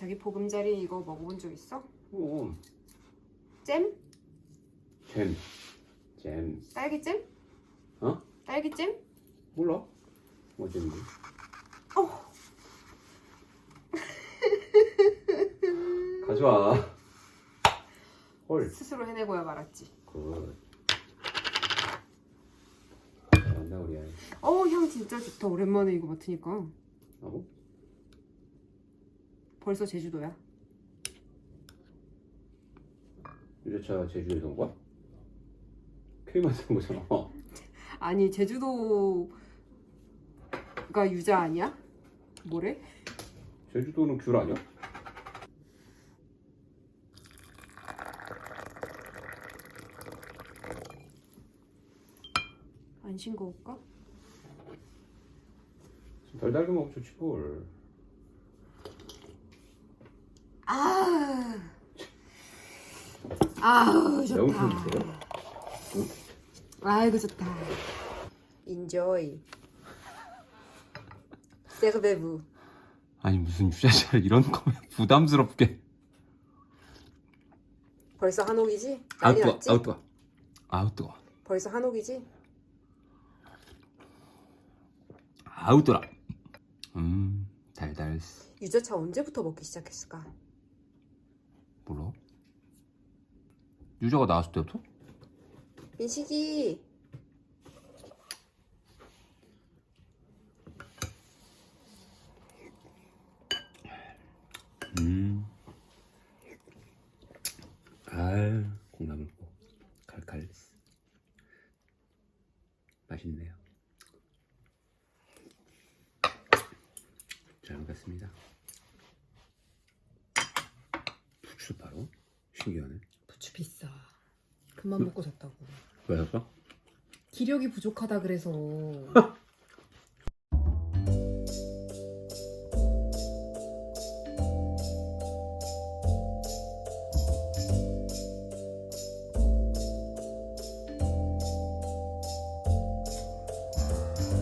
자기 보금자리 이거 먹어본 적 있어? 어, 잼? 잼. 잼. 딸기잼? 어? 딸기잼? 몰라? 뭐 잼인지. 어. 가져와. 헐. 스스로 해내고야 말았지. 굿. 잘한다 우리 아이. 어, 향 진짜 좋다. 오랜만에 이거 맡으니까. 하고? 벌써 제주도야. 유자차 제주에서 온 거야? K만 산 거잖아. 아니, 제주도가 유자 아니야? 뭐래? 제주도는 귤 아니야? 안 싱거울까? 좀덜 달게 먹으면 좋지 뭘. 아우, 좋다. 명품이세요? 아이고, 좋다. 인조이. 세르베브. 아니 무슨 유자차를 이런 거면 부담스럽게. 벌써 한옥이지? 아우 난리 뜨거. 났지? 아우 뜨거. 아우 뜨거. 벌써 한옥이지? 아우 뜨거. 음 달달. 유자차 언제부터 먹기 시작했을까? 몰라? 유자가 나왔을 때부터? 민식이 음. 아, 콩나물국 칼칼. 맛있네요. 잘 먹겠습니다. 부추 바로 신기하네. 비싸. 그만 먹고 잤다고. 왜 샀어? 기력이 부족하다 그래서.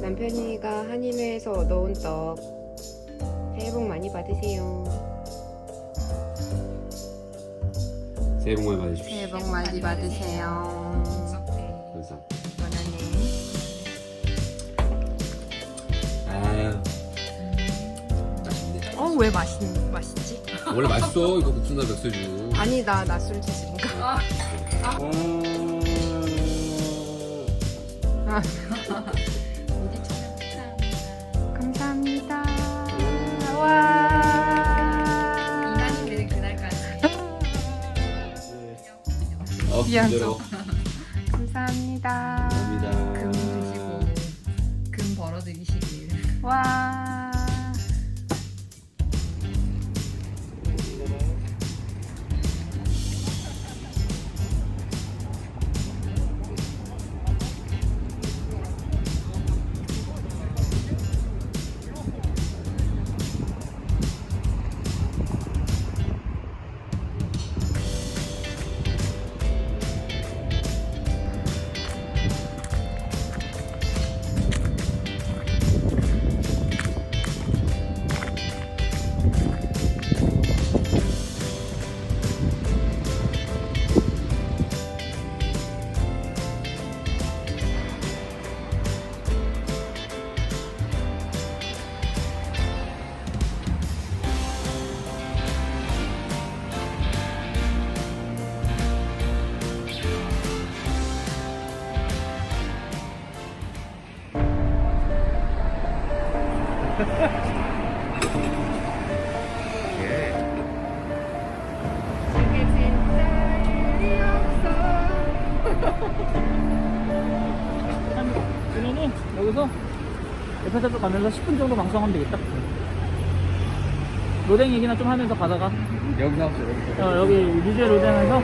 남편이가 한인회에서 얻어온 떡 새해 복 많이 받으세요. 새해 복 많이 받으십시오. 새해 복 많이 받으세요. 항상. 원하네. 아유. 맛있네. 어 왜 맛있 맛있지? 원래 맛있어 이거 국수나 백소주. 아니 나 낮술 드시니까. 어... 어, 미 그러면은 여기서 에펠탑도 가면서 10분 정도 방송하면 되겠다. 로댕 얘기나 좀 하면서 가다가 여기서 합시다 여기서. 어, 여기 리제 로댕에서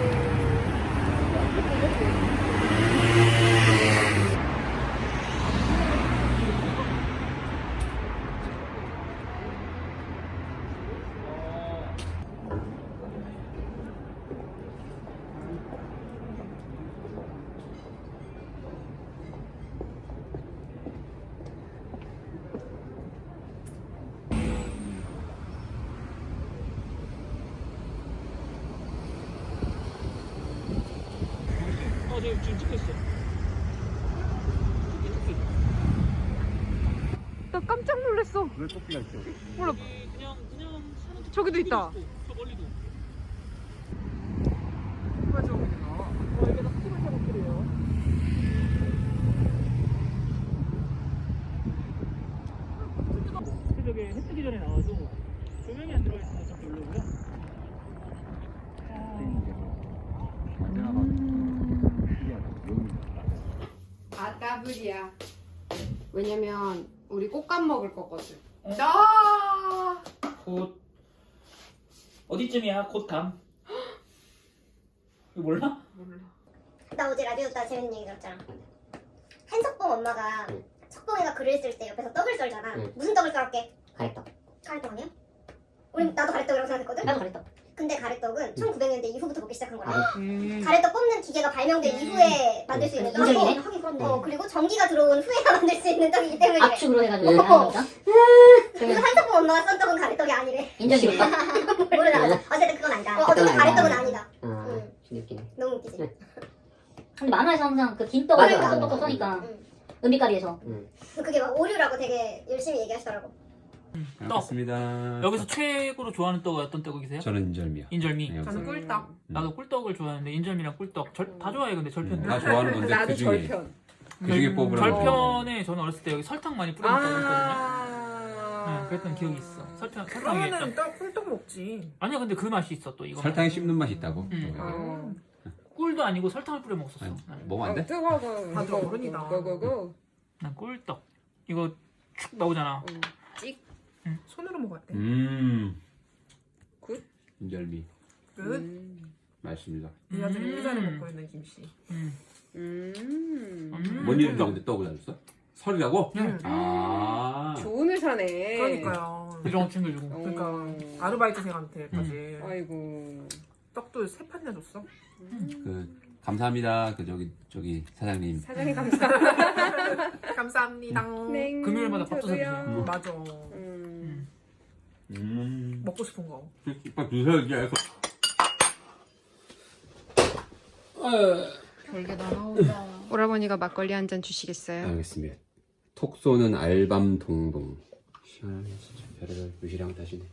어, 저 지금 찍고 있어. 나 깜짝 놀랐어. 왜 토끼가 있어? 몰라. 그냥 그냥 사는 저기도 있다. 저 멀리도. 뭐야 이게 다. 저게 해 뜨기 전에 나와도 조명이 안 들어가 있어서 좀 별로고요. 아 따블이야. 왜냐면 우리 꽃감 먹을 거거든. 어? 아! 곧 어디쯤이야? 곧감. 이거 몰라? 몰라. 나 어제 라디오 듣다 재밌는 얘기 들었잖아. 한석봉 엄마가 석봉이가 글을 쓸 때 옆에서 떡을 썰잖아. 무슨 떡을 썰었게? 가래떡. 가래떡 아니야? 우리 나도 가래떡이라고 생각했거든. 나도 가래떡. 근데 가래떡은 1900년대 이후부터 먹기 시작한 거야. 아, 음. 가래떡 뽑는 기계가 발명된 이후에 만들 수 있는 떡이고, 인정이네? 하긴 그렇네. 어, 그리고 전기가 들어온 후에야 만들 수 있는 떡이기 때문에. 압축으로 해가지고 어. 하는 거다. 그래서 한석봉 엄마가 썬 떡은 가래떡이 아니래. 인정이니까. 모르나? 어쨌든 그건 아니다. 어, 어쨌든 가래떡은 아니다. 아. 좀 웃기네. 너무 웃기지. 근데 만화에서 항상 그 긴 떡을 맞아, 맞아, 똑똑 맞아. 써니까 응. 은빛가리에서. 그게 막 오류라고 되게 열심히 얘기하시더라고. 반갑습니다. 여기서 최고로 좋아하는 떡 어떤 떡이세요? 저는 인절미요. 인절미. 네, 저는 꿀떡. 음. 나도 꿀떡을 좋아하는데 인절미랑 꿀떡 절, 다 좋아해 근데 절편. 음, 다 좋아하는 건데 나도 그 중에 절편. 그 중에 뽑으라고. 절편에 저는 어렸을 때 여기 설탕 많이 뿌려 먹었거든요. 아. 네, 그랬던 기억이 있어. 설탕 설탕에 그러면은 떡 꿀떡 먹지. 아니야 근데 그 맛이 있어 또 이거. 설탕에 씹는 맛이 있다고. 음. 어. 꿀도 아니고 설탕을 뿌려 먹었었어. 아니, 나는. 먹으면 안 돼? 뜨거워. 다들 어른이다. 고고고. 난 꿀떡. 이거 축 나오잖아. 찍. 손으로 먹어야 돼. 음. 굿. 인절미 끝. 음. 맛있습니다. 이 아주 음. 1, 2잔을 먹고 있는 김씨. 음. 음. 음. 뭔 일인지 근데 떡을 줬어? 설이라고? 응. 아. 좋은 회사네. 그러니까요. 이런 거 챙겨주고. 어. 그러니까 아르바이트생한테까지 음. 아이고. 떡도 세 판이나 줬어. 그 감사합니다. 그 저기 저기 사장님. 사장님 감사. 감사합니다. 네. 금요일마다 밥도 저도요. 사주세요. 맞아. 음. 음. 먹고 싶은 거. 빨리 드세요 이제. 별게 다 나온다. 오라버니가 막걸리 한 잔 주시겠어요? 알겠습니다. 톡 쏘는 알밤 동동. 시원하네 진짜 별의별 무시랑 다시네.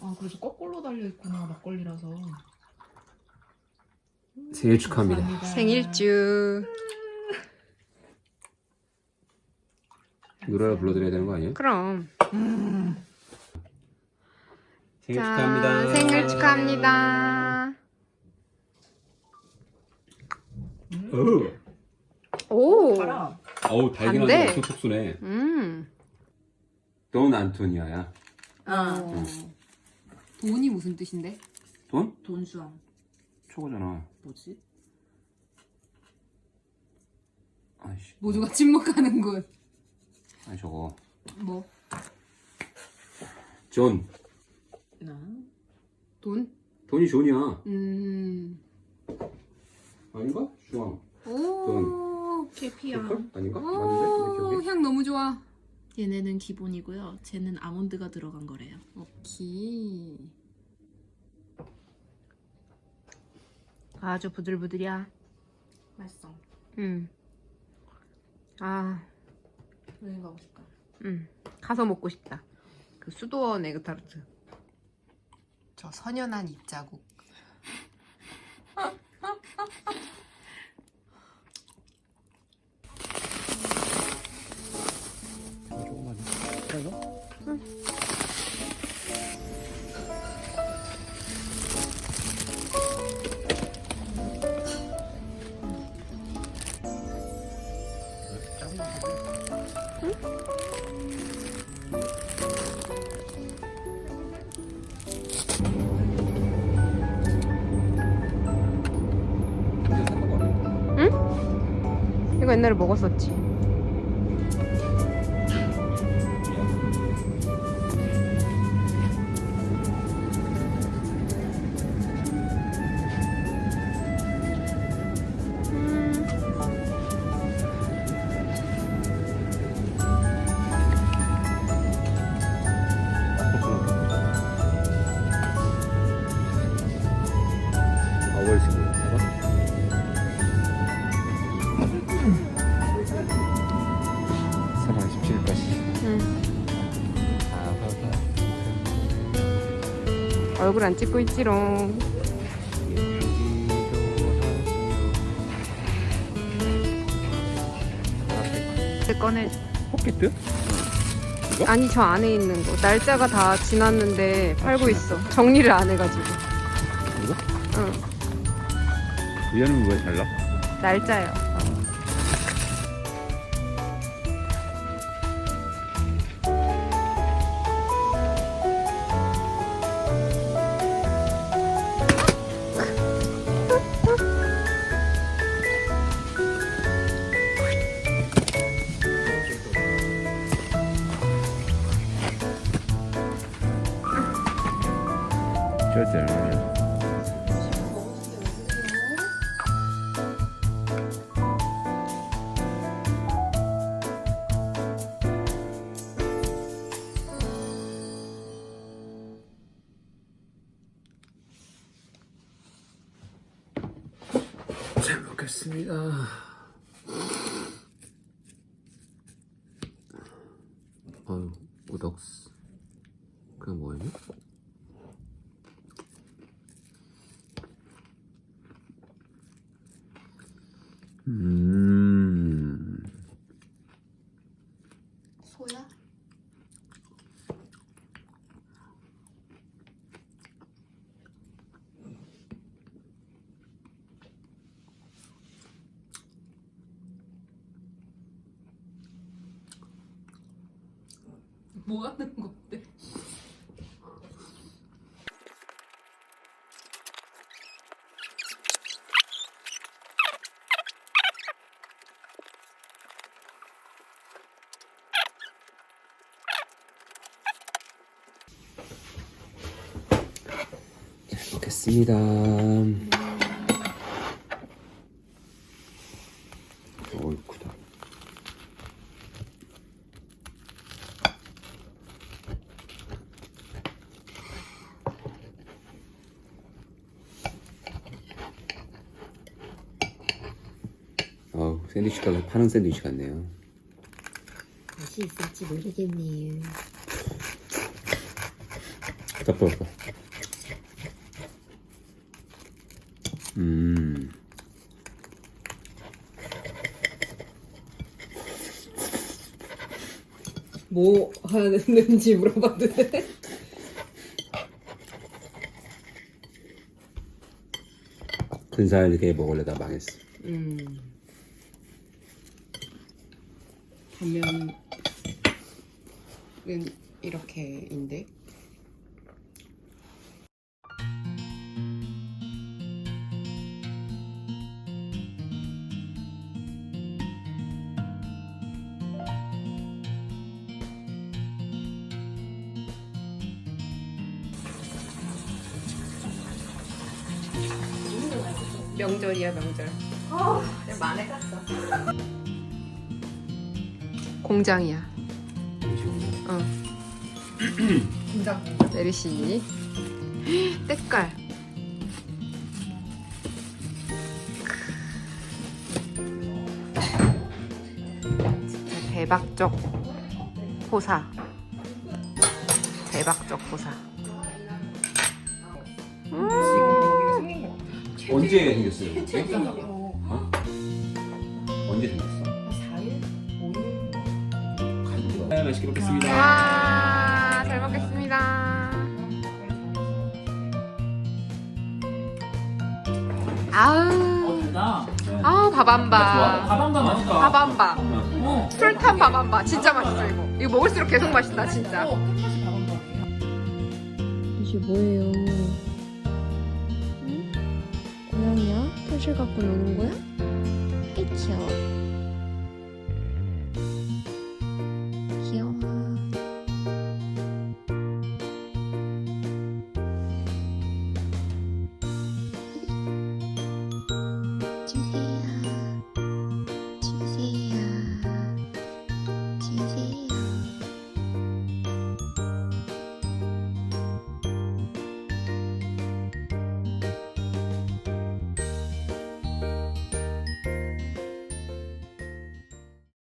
아 그래서 거꾸로 달려 있구나 막걸리라서. 생일 축하합니다. 감사합니다. 생일주. 노래를 불러드려야 되는 거 아니에요? 그럼. 생일 자, 축하합니다. 생일 축하합니다. 어우, 오. 봐라. 어우 달기는 안 돼. 엄청 톡 쏘네. 음. 돈 안토니아야. 어. 돈이 무슨 뜻인데? 돈? 돈수왕. 초거잖아. 뭐지? 아이씨. 모두가 침묵하는군. 아니 저거. 뭐? 존. 나? 돈? 돈이 존이야. 음. 아닌가? 주황. 오. 계피향. 그럴까? 아닌가? 오, 맞는데? 근데 기억이? 향 너무 좋아. 얘네는 기본이고요. 쟤는 아몬드가 들어간 거래요. 오케이. 아주 부들부들이야. 맛있어. 음. 아, 여행 가고 싶다. 음. 가서 먹고 싶다. 그 수도원 에그타르트. 저 선연한 입자국. 진짜 옛날에 먹었었지. 얼굴 안 찍고 있지롱. 꺼내. 포켓트? 아니 저 안에 있는 거. 날짜가 다 지났는데 팔고 있어. 정리를 안 해가지고. 이거? 응. 얘는 왜 달라? 날짜요. 절대 잘 먹겠습니다. 어유 오덕스. 그게 뭐예요? 음. 소야? 뭐 하는 건데? 잘 먹겠습니다. 어이 크다. 어우 샌드위치 가게 파는 샌드위치 같네요. 맛이 있을지 모르겠네요. 덮어봐. 음. 뭐 하는지 물어봐도 돼? 근사하게 그 먹으려다 망했어. 음. 단면은 이렇게인데. 명절이야 명절. 만에 갔어. 공장이야. 어. 공장 메르시. 때깔. 진짜 대박적 호사. 대박적 호사. 거 언제 생겼어요? 맛있게 먹겠습니다. 와, 잘 먹겠습니다. 아우, 나 아우 밥한 바. 밥한가 맛있다. 밥한 바. 어. 술탄 밥한 바. 진짜 맛있어 이거. 이거 먹을수록 계속 맛있다 진짜. 어, 끝맛이 다른 거 같아요. 이게 뭐예요? 응? 고양이야? 털실 갖고 노는 거야? 꽤 귀여